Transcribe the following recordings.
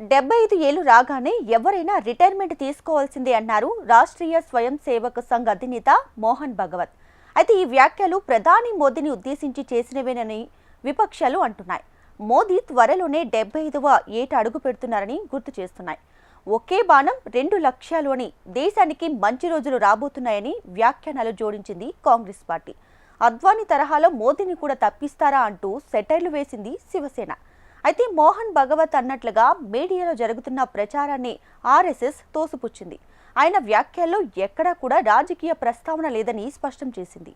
డెబ్బై ఐదు ఏళ్ళు రాగానే ఎవరైనా రిటైర్మెంట్ తీసుకోవాల్సిందే అన్నారు రాష్ట్రీయ స్వయం సేవక సంఘ్ అధినేత మోహన్ భగవత్. అయితే ఈ వ్యాఖ్యలు ప్రధాని మోదీని ఉద్దేశించి చేసినవేనని విపక్షాలు అంటున్నాయి. మోదీ త్వరలోనే డెబ్బై ఐదవ ఏట అడుగు పెడుతున్నారని గుర్తు చేస్తున్నాయి. ఒకే బాణం రెండు లక్ష్యాలు అని దేశానికి మంచి రోజులు రాబోతున్నాయని వ్యాఖ్యానాలు జోడించింది కాంగ్రెస్ పార్టీ. అద్వానీ తరహాలో మోదీని కూడా తప్పిస్తారా అంటూ సెటైర్లు వేసింది శివసేన. అయితే మోహన్ భగవత్ అన్నట్లుగా మీడియాలో జరుగుతున్న ప్రచారాన్ని ఆర్ఎస్ఎస్ తోసిపుచ్చింది. ఆయన వ్యాఖ్యల్లో ఎక్కడా కూడా రాజకీయ ప్రస్తావన లేదని స్పష్టం చేసింది.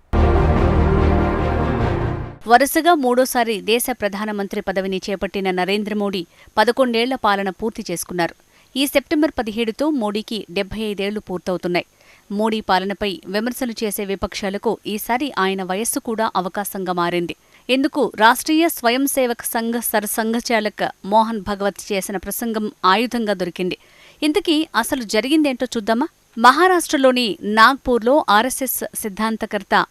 వరుసగా మూడోసారి దేశ ప్రధానమంత్రి పదవిని చేపట్టిన నరేంద్ర మోడీ పదకొండేళ్ళ పాలన పూర్తి చేసుకున్నారు. ఈ సెప్టెంబర్ పదిహేడుతో మోడీకి డెబ్బై ఐదేళ్ళు పూర్తవుతున్నాయి. మోడీ పాలనపై విమర్శలు చేసే విపక్షాలకు ఈసారి ఆయన వయస్సు కూడా అవకాశంగా మారింది. ఇందుకు రాష్ట్రీయ స్వయం సేవక్ సంఘ సరసంఘచాలక్ మోహన్ భగవత్ చేసిన ప్రసంగం ఆయుధంగా దొరికింది. ఇంతకీ అసలు జరిగిందేంటో చూద్దామా? మహారాష్ట్రలోని నాగ్పూర్లో ఆర్ఎస్ఎస్ సిద్ధాంతకర్త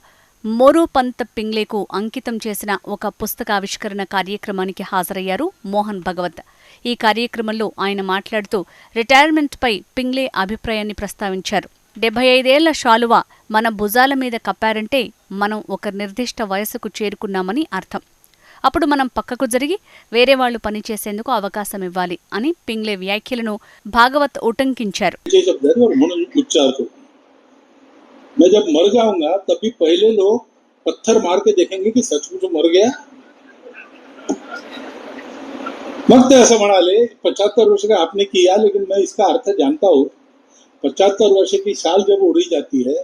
మోరోపంత్ పింగ్లేకు అంకితం చేసిన ఒక పుస్తకావిష్కరణ కార్యక్రమానికి హాజరయ్యారు మోహన్ భగవత్. ఈ కార్యక్రమంలో ఆయన మాట్లాడుతూ రిటైర్మెంట్పై పింగ్లే అభిప్రాయాన్ని ప్రస్తావించారు. డెబ్బై ఐదేళ్ల శాలువ మన భుజాల మీద కప్పారంటే మనం ఒక నిర్దిష్ట వయసుకు చేరుకున్నామని అర్థం అప్పుడు మనం పక్కకు జరిగి వేరే వాళ్లు పనిచేసేందుకు అవకాశం ఇవ్వాలి అని పింగ్లే వ్యాఖ్యలను భాగవత్ ఉటంకించారు ये शब्द है और मन उच्चार करो मैं जब मर जाऊंगा तभी पहले लोग पत्थर मार के देखेंगे कि सचमुच मर गया मत ऐसा बना ले पचहत्तर वर्ष का आपने किया लेकिन मैं इसका अर्थ जानता हूँ पचहत्तर वर्ष की साल जब उड़ी जाती है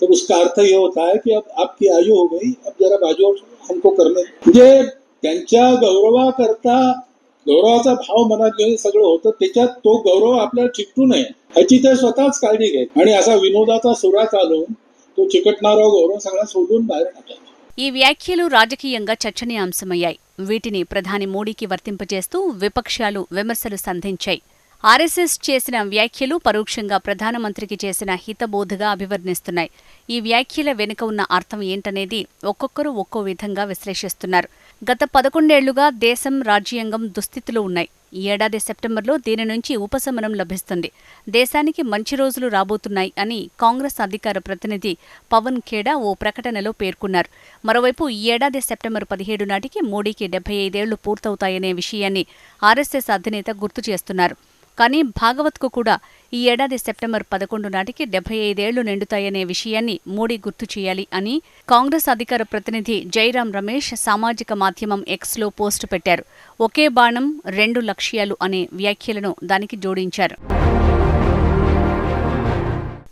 तो उसका अर्थ ये होता है कि अब आपकी आयु हो गई अब जरा बाजू हमको करने म्हणजे त्यांच्या गौरवाकरता गौरवाचा भाव मनात घेऊन सगळं होतं त्याच्यात तो गौरव आपल्याला चिकटू नये ह्याची ते स्वतःच काळजी घ्याय आणि असा विनोदाचा सुरा चालवून तो चिकटणारा गौरव सगळा सोडून बाहेर टाकायचा ఈ వ్యాఖ్యలు రాజకీయంగా చర్చనీయాంశమయ్యాయి వీటిని ప్రధాని మోడీకి వర్తింపజేస్తూ విపక్షాలు విమర్శలు సంధించాయి ఆర్ఎస్ఎస్ చేసిన వ్యాఖ్యలు పరోక్షంగా ప్రధానమంత్రికి చేసిన హితబోధగా అభివర్ణిస్తున్నాయి. ఈ వ్యాఖ్యల వెనుక ఉన్న అర్థం ఏంటనేది ఒక్కొక్కరు ఒక్కో విధంగా విశ్లేషిస్తున్నారు. గత పదకొండేళ్ళుగా దేశం రాజ్యాంగం దుస్థితిలో ఉన్నాయి. ఈ ఏడాది సెప్టెంబర్లో దీని నుంచి ఉపశమనం లభిస్తుంది. దేశానికి మంచి రోజులు రాబోతున్నాయి అని కాంగ్రెస్ అధికార ప్రతినిధి పవన్ ఖేడా ఓ ప్రకటనలో పేర్కొన్నారు. మరోవైపు ఈ ఏడాది సెప్టెంబర్ పదిహేడు నాటికి మోడీకి డెబ్బై ఐదేళ్ళు పూర్తవుతాయనే విషయాన్ని ఆర్ఎస్ఎస్ అధినేత గుర్తు చేస్తున్నారు. కానీ భాగవత్కు కూడా ఈ ఏడాది సెప్టెంబర్ పదకొండు నాటికి డెబ్బై ఐదేళ్ళు నిండుతాయనే విషయాన్ని మోడీ గుర్తు చేయాలి అని కాంగ్రెస్ అధికార ప్రతినిధి జైరాం రమేష్ సామాజిక మాధ్యమం ఎక్స్లో పోస్టు పెట్టారు. ఒకే బాణం రెండు లక్ష్యాలు అనే వ్యాఖ్యలను దానికి జోడించారు.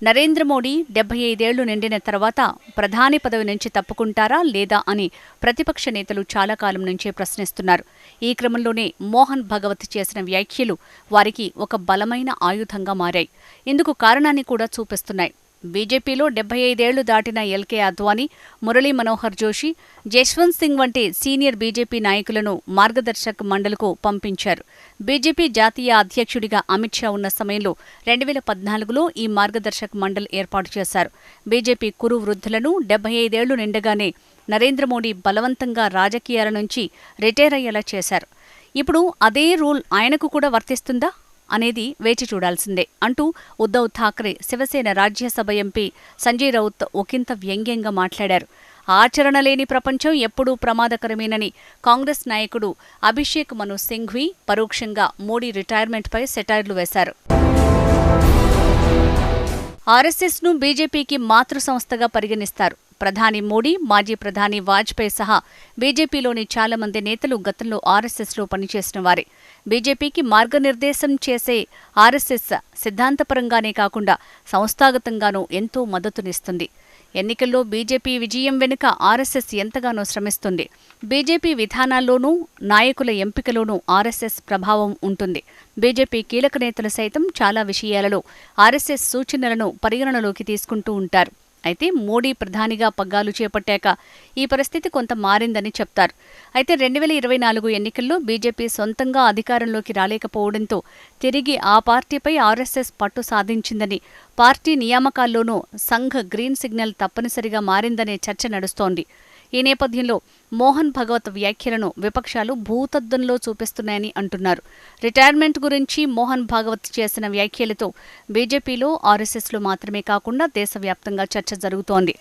నరేంద్ర మోడీ డెబ్బై ఐదేళ్ళు నిండిన తర్వాత ప్రధాని పదవి నుంచి తప్పుకుంటారా లేదా అని ప్రతిపక్ష నేతలు చాలా కాలం నుంచే ప్రశ్నిస్తున్నారు. ఈ క్రమంలోనే మోహన్ భగవత్ చేసిన వ్యాఖ్యలు వారికి ఒక బలమైన ఆయుధంగా మారాయి. ఇందుకు కారణాన్ని కూడా చూపిస్తున్నాయి. బీజేపీలో డెబ్బై ఐదేళ్ళు దాటిన ఎల్కే అద్వానీ మురళీ మనోహర్ జోషి జశ్వంత్ సింగ్ వంటి సీనియర్ బీజేపీ నాయకులను మార్గదర్శక్ మండలికు పంపించారు. బీజేపీ జాతీయ అధ్యక్షుడిగా అమిత్ షా ఉన్న సమయంలో రెండు వేల పద్నాలుగులో ఈ మార్గదర్శక్ మండలి ఏర్పాటు చేశారు. బీజేపీ కురు వృద్ధులను డెబ్బై ఐదేళ్ళు నిండగానే నరేంద్ర మోడీ బలవంతంగా రాజకీయాల నుంచి రిటైర్ అయ్యేలా చేశారు. ఇప్పుడు అదే రూల్ ఆయనకు కూడా వర్తిస్తుందా అనేది వేచి చూడాల్సిందే అంటూ ఉద్దవ్ ఠాక్రే శివసేన రాజ్యసభ ఎంపీ సంజయ్ రౌత్ ఒకంత వ్యంగ్యంగా మాట్లాడారు. ఆచరణ లేని ప్రపంచం ఎప్పుడూ ప్రమాదకరమేనని కాంగ్రెస్ నాయకుడు అభిషేక్ మను సింఘ్వి పరోక్షంగా మోడీ రిటైర్మెంట్పై సెటైర్లు వేశారు. ఆర్ఎస్ఎస్ను బీజేపీకి మాతృ సంస్థగా పరిగణిస్తారు. ప్రధాని మోడీ మాజీ ప్రధాని వాజ్పేయి సహా బీజేపీలోని చాలా మంది నేతలు గతంలో ఆర్ఎస్ఎస్లో పనిచేసిన వారే. బీజేపీకి మార్గనిర్దేశం చేసే ఆర్ఎస్ఎస్ సిద్ధాంతపరంగానే కాకుండా సంస్థాగతంగానూ ఎంతో మద్దతునిస్తుంది. ఎన్నికల్లో బీజేపీ విజయం వెనుక ఆర్ఎస్ఎస్ ఎంతగానో శ్రమిస్తుంది. బీజేపీ విధానాల్లోనూ నాయకుల ఎంపికలోనూ ఆర్ఎస్ఎస్ ప్రభావం ఉంటుంది. బీజేపీ కీలక నేతలు సైతం చాలా విషయాలలో ఆర్ఎస్ఎస్ సూచనలను పరిగణనలోకి తీసుకుంటూ ఉంటారు. అయితే మోడీ ప్రధానిగా పగ్గాలు చేపట్టాక ఈ పరిస్థితి కొంత మారిందని చెప్తారు. అయితే రెండు వేల ఇరవై నాలుగు ఎన్నికల్లో బీజేపీ సొంతంగా అధికారంలోకి రాలేకపోవడంతో తిరిగి ఆ పార్టీపై ఆర్ఎస్ఎస్ పట్టు సాధించిందని పార్టీ నియామకాల్లోనూ సంఘ్ గ్రీన్ సిగ్నల్ తప్పనిసరిగా మారిందనే చర్చ నడుస్తోంది. ఈ నేపథ్యంలో మోహన్ భగవత్ వ్యాఖ్యలను విపక్షాలు భూతద్దంలో చూపిస్తున్నాయని అంటున్నారు. రిటైర్మెంట్ గురించి మోహన్ భాగవత్ చేసిన వ్యాఖ్యలతో బీజేపీలో ఆర్ఎస్ఎస్లో మాత్రమే కాకుండా దేశవ్యాప్తంగా చర్చ జరుగుతోంది.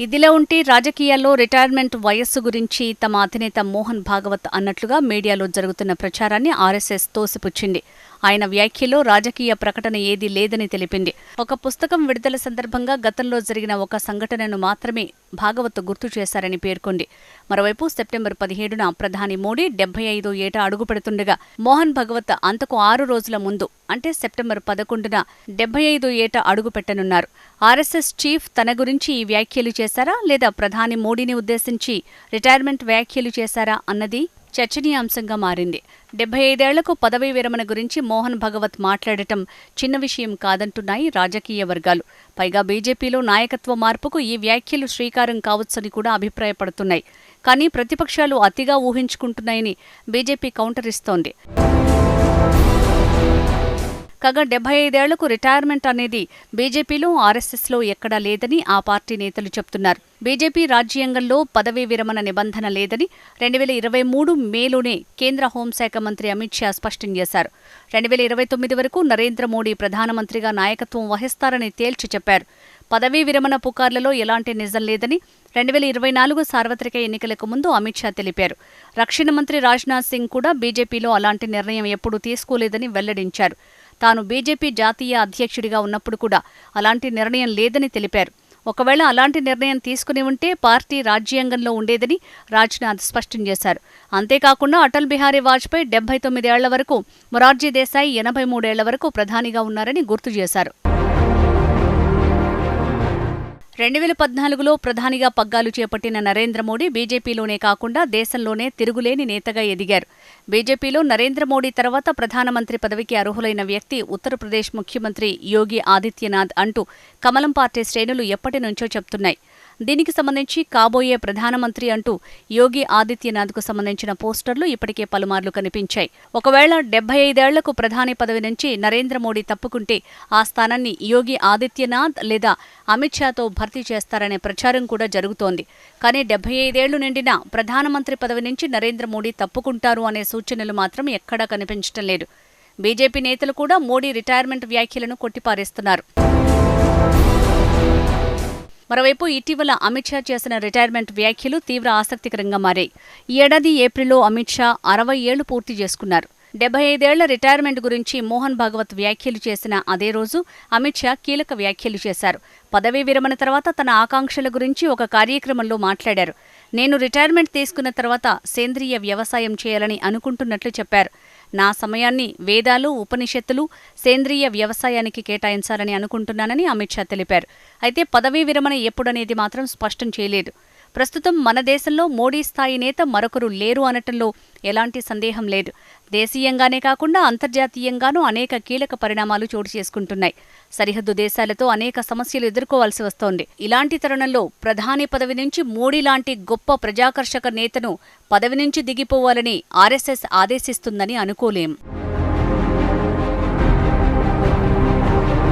ఇదిలా ఉంటే రాజకీయాల్లో రిటైర్మెంట్ వయస్సు గురించి తమ అధినేత మోహన్ భాగవత్ అన్నట్లుగా మీడియాలో జరుగుతున్న ప్రచారాన్ని ఆర్ఎస్ఎస్ తోసిపుచ్చింది. ఆయన వ్యాఖ్యలో రాజకీయ ప్రకటన ఏదీ లేదని తెలిపింది. ఒక పుస్తకం విడుదల సందర్భంగా గతంలో జరిగిన ఒక సంఘటనను మాత్రమే భాగవత్ గుర్తు చేశారని పేర్కొంది. మరోవైపు సెప్టెంబర్ పదిహేడున ప్రధాని మోడీ డెబ్బై ఐదో ఏట అడుగుపెడుతుండగా మోహన్ భగవత్ అంతకు ఆరు రోజుల ముందు అంటే సెప్టెంబర్ పదకొండున డెబ్బై ఐదు ఏట అడుగుపెట్టనున్నారు ఆర్ఎస్ఎస్ చీఫ్ తన గురించి ఈ వ్యాఖ్యలు చేశారా లేదా ప్రధాని మోడీని ఉద్దేశించి రిటైర్మెంట్ వ్యాఖ్యలు చేశారా అన్నది చర్చనీయాంశంగా మారింది. డెబ్బై ఐదేళ్ళకు పదవీ విరమణ గురించి మోహన్ భగవత్ మాట్లాడటం చిన్న విషయం కాదంటున్నాయి రాజకీయ వర్గాలు. పైగా బీజేపీలో నాయకత్వ మార్పుకు ఈ వ్యాఖ్యలు శ్రీకారం కావచ్చని కూడా అభిప్రాయపడుతున్నాయి. కానీ ప్రతిపక్షాలు అతిగా ఊహించుకుంటున్నాయని బీజేపీ కౌంటర్ ఇస్తోంది. కాగా డెబ్బై ఐదేళ్ళకు రిటైర్మెంట్ అనేది బీజేపీలో ఆర్ఎస్ఎస్లో ఎక్కడా లేదని ఆ పార్టీ నేతలు చెప్తున్నారు. బీజేపీ రాజ్యాంగంలో పదవీ విరమణ నిబంధన లేదని రెండు వేల ఇరవై మూడు మేలోనే కేంద్ర హోంశాఖ మంత్రి అమిత్ షా స్పష్టం చేశారు. రెండు వేల ఇరవై తొమ్మిది వరకు నరేంద్ర మోడీ ప్రధానమంత్రిగా నాయకత్వం వహిస్తారని తేల్చి చెప్పారు. పదవీ విరమణ పుకార్లలో ఎలాంటి నిజం లేదని రెండు వేల ఇరవై నాలుగు సార్వత్రిక ఎన్నికలకు ముందు అమిత్ షా తెలిపారు. రక్షణ మంత్రి రాజ్నాథ్ సింగ్ కూడా బీజేపీలో అలాంటి నిర్ణయం ఎప్పుడూ తీసుకోలేదని వెల్లడించారు. తాను బీజేపీ జాతీయ అధ్యక్షుడిగా ఉన్నప్పుడు కూడా అలాంటి నిర్ణయం లేదని తెలిపారు. ఒకవేళ అలాంటి నిర్ణయం తీసుకుని ఉంటే పార్టీ రాజ్యాంగంలో ఉండేదని రాజ్నాథ్ స్పష్టం చేశారు. అంతేకాకుండా అటల్ బిహారీ వాజ్పేయి డెబ్బై తొమ్మిదేళ్ళ వరకు మొరార్జీ దేశాయ్ ఎనభై మూడేళ్ళ వరకు ప్రధానిగా ఉన్నారని గుర్తు చేశారు. రెండు వేల పద్నాలుగులో ప్రధానిగా పగ్గాలు చేపట్టిన నరేంద్ర మోడీ బీజేపీలోనే కాకుండా దేశంలోనే తిరుగులేని నేతగా ఎదిగారు. బీజేపీలో నరేంద్ర మోడీ తర్వాత ప్రధానమంత్రి పదవికి అర్హులైన వ్యక్తి ఉత్తరప్రదేశ్ ముఖ్యమంత్రి యోగి ఆదిత్యనాథ్ అంటూ కమలం పార్టీ శ్రేణులు ఎప్పటి నుంచో చెప్తున్నాయి. దీనికి సంబంధించి కాబోయే ప్రధానమంత్రి అంటూ యోగి ఆదిత్యనాథ్కు సంబంధించిన పోస్టర్లు ఇప్పటికే పలుమార్లు కనిపించాయి. ఒకవేళ డెబ్బై ఐదేళ్ళకు ప్రధాని పదవి నుంచి నరేంద్ర మోడీ తప్పుకుంటే ఆ స్థానాన్ని యోగి ఆదిత్యనాథ్ లేదా అమిత్ షాతో భర్తీ చేస్తారనే ప్రచారం కూడా జరుగుతోంది. కానీ డెబ్బై ఐదేళ్ళు నిండిన ప్రధానమంత్రి పదవి నుంచి నరేంద్ర మోడీ తప్పుకుంటారు అనే సూచనలు మాత్రం ఎక్కడా కనిపించటం లేదు. బీజేపీ నేతలు కూడా మోడీ రిటైర్మెంట్ వ్యాఖ్యలను కొట్టిపారేస్తున్నారు. మరోవైపు ఇటీవల అమిత్ షా చేసిన రిటైర్మెంట్ వ్యాఖ్యలు తీవ్ర ఆసక్తికరంగా మారాయి. ఈ ఏడాది ఏప్రిల్లో అమిత్ షా అరవై ఏళ్ళు పూర్తి చేసుకున్నారు. డెబ్బై ఐదేళ్ళ రిటైర్మెంట్ గురించి మోహన్ భాగవత్ వ్యాఖ్యలు చేసిన అదే రోజు అమిత్ షా కీలక వ్యాఖ్యలు చేశారు. పదవీ విరమణ తర్వాత తన ఆకాంక్షల గురించి ఒక కార్యక్రమంలో మాట్లాడారు. నేను రిటైర్మెంట్ తీసుకున్న తర్వాత సేంద్రియ వ్యవసాయం చేయాలని అనుకుంటున్నట్లు చెప్పారు. నా సమయాన్ని వేదాలు ఉపనిషత్తులు సేంద్రియ వ్యవసాయానికి కేటాయించాలని అనుకుంటున్నానని అమిత్ షా తెలిపారు. అయితే పదవీ విరమణ ఎప్పుడనేది మాత్రం స్పష్టం చేయలేదు. ప్రస్తుతం మన దేశంలో మోడీ స్థాయి నేత మరొకరు లేరు అనటంలో ఎలాంటి సందేహం లేదు. దేశీయంగానే కాకుండా అంతర్జాతీయంగానూ అనేక కీలక పరిణామాలు చోటు చేసుకుంటున్నాయి. సరిహద్దు దేశాలతో అనేక సమస్యలు ఎదుర్కోవాల్సి వస్తోంది. ఇలాంటి తరుణంలో ప్రధాని పదవి నుంచి మోడీ లాంటి గొప్ప ప్రజాకర్షక నేతను పదవి నుంచి దిగిపోవాలని ఆర్ఎస్ఎస్ ఆదేశిస్తుందని అనుకోలేం.